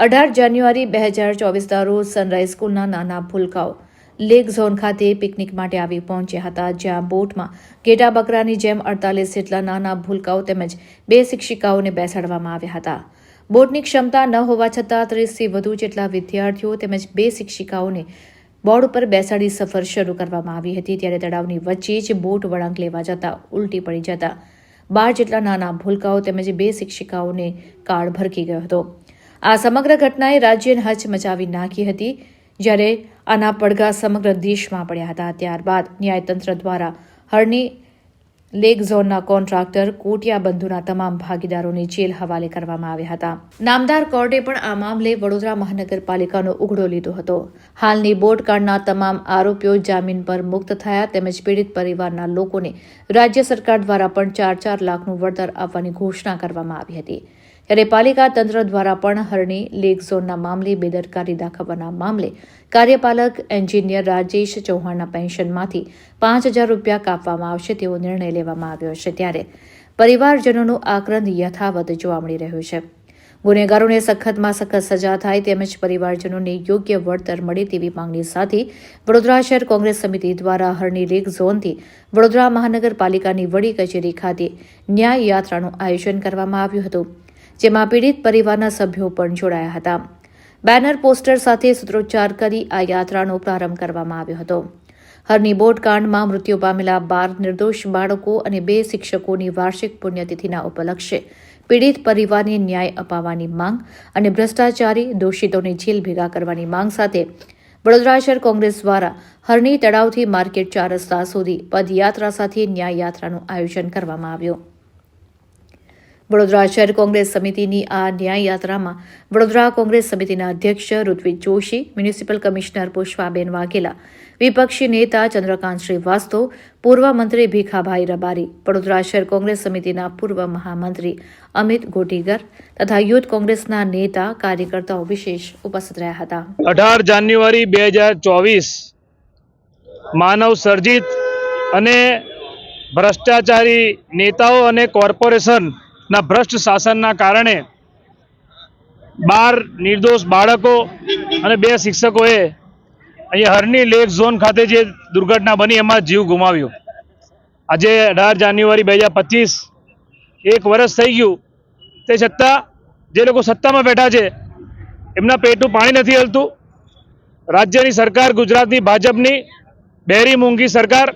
અઢાર જાન્યુઆરી બે હજાર ચોવીસના રોજ સનરાઈઝ સ્કૂલના નાના ભૂલકાઓ. લેક ઝોન ખાતે પિકનિક માટે આવી પહોંચ્યા હતા, જ્યાં બોટમાં ઘેટા બકરાની જેમ અડતાલીસ જેટલા નાના ભૂલકાઓ તેમજ બે શિક્ષિકાઓને બેસાડવામાં આવ્યા હતા. બોટની ક્ષમતા ન હોવા છતાં ત્રીસથી વધુ જેટલા વિદ્યાર્થીઓ તેમજ બે શિક્ષિકાઓને બોર્ડ ઉપર બેસાડી સફર શરૂ કરવામાં આવી હતી. ત્યારે તળાવની વચ્ચે જ બોટ વળાંક લેવા જતા ઉલટી પડી જતા બાર જેટલા નાના ભૂલકાઓ તેમજ બે શિક્ષિકાઓને કાળ ભરકી ગયો હતો. આ સમગ્ર ઘટનાએ રાજ્યને હચ મચાવી નાખી હતી. જ્યારે આના પડઘા સમગ્ર દેશમાં પડ્યા હતા. ત્યારબાદ ન્યાયતંત્ર દ્વારા હરની લેક ઝોનના કોન્ટ્રાક્ટર કોટિયા બંધુના તમામ ભાગીદારોને જેલ હવાલે કરવામાં આવ્યા હતા. નામદાર કોર્ટે પણ આ મામલે વડોદરા મહાનગરપાલિકાનો ઉઘડો લીધો હતો. હાલની બોટકાંડના તમામ આરોપીઓ જામીન પર મુક્ત થયા તેમજ પીડિત પરિવારના લોકોને રાજ્ય સરકાર દ્વારા પણ ચાર ચાર લાખનું વળતર આપવાની ઘોષણા કરવામાં આવી હતી. ત્યારે પાલિકા તંત્ર દ્વારા પણ હરણી લેક ઝોનના મામલે બેદરકારી દાખવવાના મામલે કાર્યપાલક એન્જિનિયર રાજેશ ચૌહાણના પેન્શનમાંથી પાંચ હજાર રૂપિયા કાપવામાં આવશે તેવો નિર્ણય લેવામાં આવ્યો છે. ત્યારે પરિવારજનોનું આક્રંદ યથાવત જોવા મળી રહ્યું છે. ગુનેગારોને સખતમાં સખત સજા થાય તેમજ પરિવારજનોને યોગ્ય વળતર મળે તેવી માંગણી સાથે વડોદરા શહેર કોંગ્રેસ સમિતિ દ્વારા હરણી લેક ઝોનથી વડોદરા મહાનગરપાલિકાની વડી કચેરી ખાતે ન્યાય યાત્રાનું આયોજન કરવામાં આવ્યું હતું. જેમાં પીડિત પરિવારના સભ્યો પણ જોડાયા હતા. બેનર પોસ્ટર સાથે સૂત્રોચ્ચાર કરી આ યાત્રાનો પ્રારંભ કરવામાં આવ્યો હતો. હરની બોટકાંડમાં મૃત્યુ પામેલા બાર નિર્દોષ બાળકો અને બે શિક્ષકોની વાર્ષિક પુણ્યતિથિના ઉપલક્ષે પીડિત પરિવારને ન્યાય અપાવવાની માંગ અને ભ્રષ્ટાચારી દોષિતોને જેલ ભેગા કરવાની માંગ સાથે વડોદરા શહેર કોંગ્રેસ દ્વારા હરણી તળાવથી માર્કેટ ચાર રસ્તા સુધી પદયાત્રા સાથે ન્યાય યાત્રાનું આયોજન કરવામાં આવ્યું. વડોદરા શહેર કોંગ્રેસ સમિતિની આ ન્યાય યાત્રામાં વડોદરા કોંગ્રેસ સમિતિના અધ્યક્ષ ઋત્વિક જોશી, મ્યુનિસિપલ કમિશનર પુષ્પાબેન વાઘેલા, વિપક્ષી નેતા ચંદ્રકાંત શ્રીવાસ્તવ, પૂર્વ મંત્રી ભીખાભાઈ રબારી, વડોદરા શહેર કોંગ્રેસ સમિતિના પૂર્વ મહામંત્રી અમિત ગોટીગર તથા યુથ કોંગ્રેસના નેતા, કાર્યકર્તાઓ વિશેષ ઉપસ્થિત રહ્યા હતા. અઢાર જાન્યુઆરી બે હજાર ચોવીસ માનવ સર્જિત અને ભ્રષ્ટાચારી નેતાઓ અને કોર્પોરેશનના ભ્રષ્ટ શાસનના કારણે બાર નિર્દોષ બાળકો અને બે શિક્ષકોએ અહીંયા હરની લેક ઝોન ખાતે જે દુર્ઘટના બની, એમાં જીવ ગુમાવ્યો. આજે અઢાર જાન્યુઆરી બે હજાર પચીસ, એક વર્ષ થઈ ગયું. તે છતાં જે લોકો સત્તામાં બેઠા છે, એમના પેટનું પાણી નથી હલતું. રાજ્યની સરકાર ગુજરાતની, ભાજપની, બેરી મૂંગી સરકાર.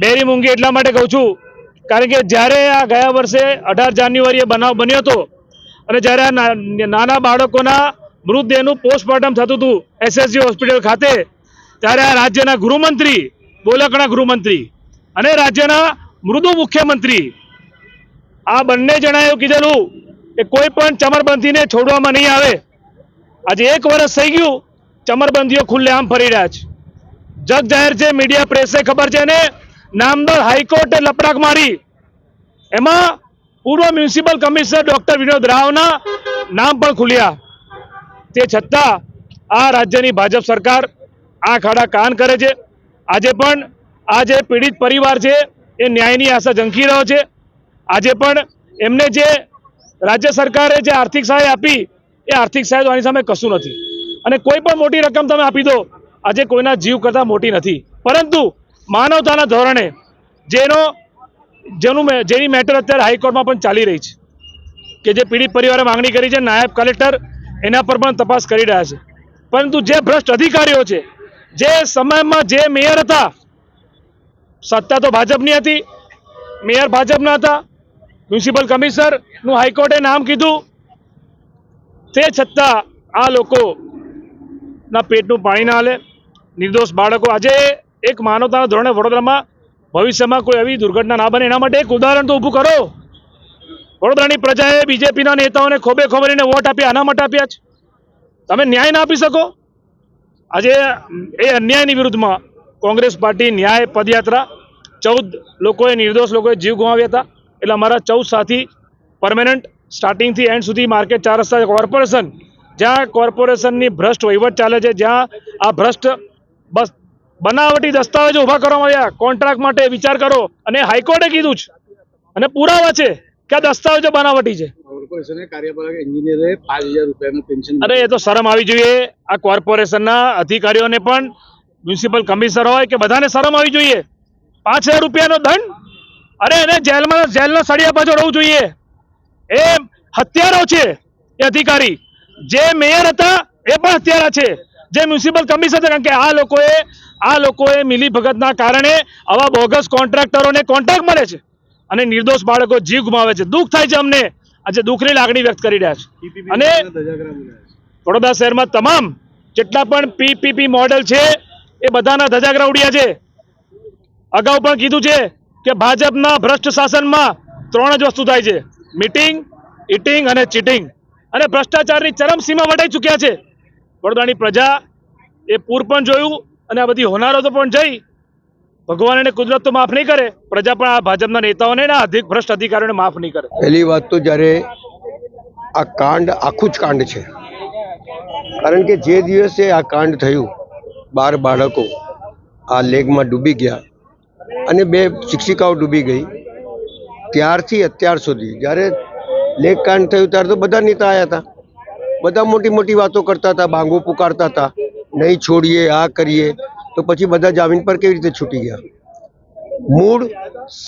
બેરી મૂંગી એટલા માટે કહું છું કારણ કે જ્યારે આ ગયા વર્ષે અઢાર જાન્યુઆરીએ બનાવ બન્યો હતો અને જ્યારે આ નાના બાળકોના મૃતદેહનું પોસ્ટમોર્ટમ થતું હતું એસએસજી હોસ્પિટલ ખાતે, ત્યારે આ રાજ્યના ગૃહમંત્રી બોલકણા ગૃહમંત્રી અને રાજ્યના મૃદુ મુખ્યમંત્રી આ બંને જણાએ એવું કીધેલું કે કોઈ પણ ચમરબંધીને છોડવામાં નહીં આવે. આજે એક વર્ષ થઈ ગયું, ચમરબંધીઓ ખુલ્લેઆમ ફરી રહ્યા છે. જગ જાહેર છે, મીડિયા, પ્રેસે ખબર છે ને નામદાર હાઈકોર્ટે લપડાક મારી. એમાં પૂર્વ મ્યુનિસિપલ કમિશનર ડોક્ટર વિનોદ રાવના નામ પણ ખુલ્યા. તે છતાં આ રાજ્યની ભાજપ સરકાર આ ખાડા કાન કરે છે. આજે પણ આ જે પીડિત પરિવાર છે, એ ન્યાયની આશા ઝંખી રહ્યો છે. આજે પણ એમને જે રાજ્ય સરકારે જે આર્થિક સહાય આપી, એ આર્થિક સહાય તો આની સામે કશું નથી. અને કોઈ પણ મોટી રકમ તમે આપી દો, આજે કોઈના જીવ કરતાં મોટી નથી. પરંતુ માનવતાના ધોરણે જેનો જેનું જેની મેટર અત્યારે હાઈકોર્ટમાં પણ ચાલી રહી છે, કે જે પીડિત પરિવારે માંગણી કરી છે, નાયબ કલેક્ટર એના પર પણ તપાસ કરી રહ્યા છે. પરંતુ જે ભ્રષ્ટ અધિકારીઓ છે, જે સમયમાં જે મેયર હતા, સત્તા તો ભાજપની હતી, મેયર ભાજપના હતા, મ્યુનિસિપલ કમિશનરનું હાઈકોર્ટે નામ કીધું, તે છતાં આ લોકોના પેટનું પાણી ના હાલે. નિર્દોષ બાળકો આજે એક માનવતાના ધોરણે વડોદરામાં ભવિષ્યમાં કોઈ એવી દુર્ઘટના ના બને. એના માટે એક ઉદાહરણ તો ઊભું કરો. વડોદરાની પ્રજાએ બીજેપીના નેતાઓને ખોબે ખોબરીને વોટ આપ્યા. આના માટે આપ્યા છે. તમે ન્યાય ના આપી શકો. આજે એ અન્યાયની વિરુદ્ધમાં કોંગ્રેસ પાર્ટી ન્યાય પદયાત્રા ચૌદ લોકોએ, નિર્દોષ લોકોએ જીવ ગુમાવ્યા હતા. એટલે અમારા ચૌદ સાથી પરમેનન્ટ સ્ટાર્ટિંગથી એન્ડ સુધી માર્કેટ ચાર રસ્તા કોર્પોરેશન જ્યાં કોર્પોરેશનની ભ્રષ્ટ વહીવટ ચાલે છે, જ્યાં આ ભ્રષ્ટ બસ બનાવટી દસ્તાવેજો ઊભા કરવામાં આવ્યા. કોન્ટ્રાક્ટ માટે વિચાર કરો. અને હાઈકોર્ટે કીધું છે. અને પુરાવા છે કે આ દસ્તાવેજો બનાવટી છે. અરે એ તો શરમ આવી જોઈએ. આ કોર્પોરેશનના અધિકારીઓને પણ મ્યુનિસિપલ કમિશનર હોય કે બધાને શરમ આવી જોઈએ. પાંચ હજાર રૂપિયાનો દંડ અરે એને જેલમાં જેલના સળિયા પાછળ રહેવું જોઈએ. એ હત્યારો છે એ અધિકારી. જે મેયર હતા એ પણ હત્યારા છે. જે મ્યુનિસિપલ કમિશનર કારણ કે આ લોકોએ આ લોકોએ મિલીભગતના કારણે આવા બોગસ કોન્ટ્રાક્ટરોને કોન્ટ્રાક્ટ મળે છે અને નિર્દોષ બાળકો જીવ ગુમાવે છે. દુઃખ થાય છે અમને. આજે દુઃખની લાગણી વ્યક્ત કરી રહ્યા છે. અને વડોદરા શહેરમાં તમામ જેટલા પણ પીપીપી મોડેલ છે એ બધાના ધજાગરા ઉડ્યા છે. અગાઉ પણ કીધું છે કે ભાજપના ભ્રષ્ટ શાસનમાં ત્રણ જ વસ્તુ થાય છે. મીટિંગ ઇટિંગ અને ચીટિંગ. અને ભ્રષ્ટાચારની ચરમસીમા વટાઈ ચૂક્યા છે. વડોદરાની પ્રજા એ પૂર પણ જોયું અને આ બધી હોનારો તો પણ જઈ. ભગવાન અને કુદરત તો માફ નહીં કરે. પ્રજા પણ આ ભાજપના નેતાઓને અધિક ભ્રષ્ટ અધિકારીઓને માફ નહીં કરે. પહેલી વાત તો જ્યારે આ કાંડ આખું જ કાંડ છે. કારણ કે જે દિવસે આ કાંડ થયું, બાર બાળકો આ લેગમાં ડૂબી ગયા અને બે શિક્ષિકાઓ ડૂબી ગઈ, ત્યારથી અત્યાર સુધી જ્યારે લેગ કાંડ થયું ત્યારે તો બધા નેતા આવ્યા હતા. બધા મોટી મોટી વાતો કરતા હતા બાંગો પુકારતા હતા. નહીં છોડીએ, આ કરીએ, તો પછી બધા જામીન પર કેવી રીતે છૂટી ગયા? મૂળ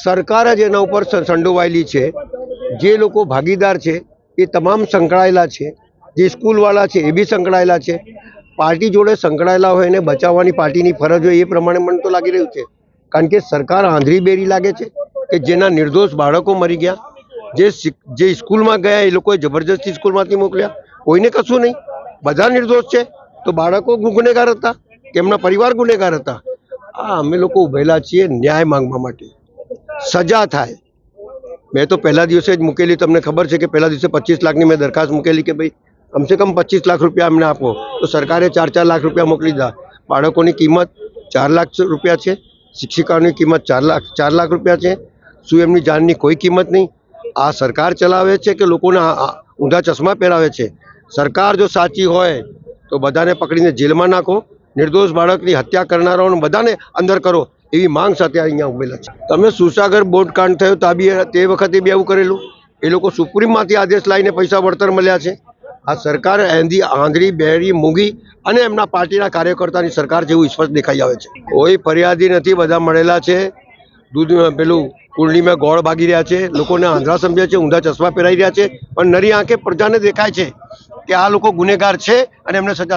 સરકાર જ એના ઉપર સંડોવાયેલી છે. જે લોકો ભાગીદાર છે, એ તમામ સંકળાયેલા છે. જે સ્કૂલવાળા છે, એ બી સંકળાયેલા છે. પાર્ટી જોડે સંકળાયેલા હોય એને બચાવવાની પાર્ટીની ફરજ હોય, એ પ્રમાણે મને તો લાગી રહ્યું છે. કારણ કે સરકાર આંધળી બેરી લાગે છે કે જેના નિર્દોષ બાળકો મરી ગયા, જે જે સ્કૂલમાં ગયા, એ લોકોએ જબરજસ્તી સ્કૂલમાંથી મોકલ્યા. કોઈને કશું નહીં. બધા નિર્દોષ છે. તો બાળકો ગુનેગાર હતા, કે એમના પરિવાર ગુનેગાર હતા. આ અમે લોકો ઉભેલા છીએ ન્યાય માંગવા માટે. સજા થાય. મેં તો પહેલા દિવસે જ મૂકેલી, તમને ખબર છે કે પહેલા દિવસે પચીસ લાખની મેં દરખાસ્ત મૂકેલી કે ભાઈ, કમસે કમ પચીસ લાખ રૂપિયા અમને આપો. તો સરકારે ચાર ચાર લાખ રૂપિયા મોકલી દીધા. બાળકોની કિંમત ચાર લાખ રૂપિયા છે, શિક્ષિકાઓની કિંમત ચાર લાખ ચાર લાખ રૂપિયા છે. શું એમની જાનની કોઈ કિંમત નહીં? આ સરકાર ચલાવે છે કે લોકોને ઊંધા ચશ્મા પહેરાવે છે? સરકાર જો સાચી હોય તો બધાને પકડીને જેલમાં નાખો, નિર્દોષ બાળકની હત્યા કરનારાઓને બધાને અંદર કરો એવી માંગ સાથે અહીંયા ઉભેલા છે. તમે સુસાગર બોટ કાંડ થયો તો બી તે વખતે બી એવું કરેલું? એ લોકો સુપ્રીમમાંથી આદેશ લાવીને પૈસા વળતર મળ્યા છે. આ સરકાર એંધી આંધળી બેરી મૂંગી અને એમના પાર્ટીના કાર્યકર્તાની સરકાર જેવું સ્પષ્ટ દેખાઈ આવે છે. કોઈ ફરિયાદી નથી, બધા મળેલા છે. દૂધ, પેલું કુંડલીમાં ગોળ ભાગી રહ્યા છે. લોકોને આંધળા સમજે છે, ઊંધા ચશ્મા પહેરાઈ રહ્યા છે. પણ નરી આંખે પ્રજાને દેખાય છે. કે આ લોકો ગુનેગાર છે અને એમને સજા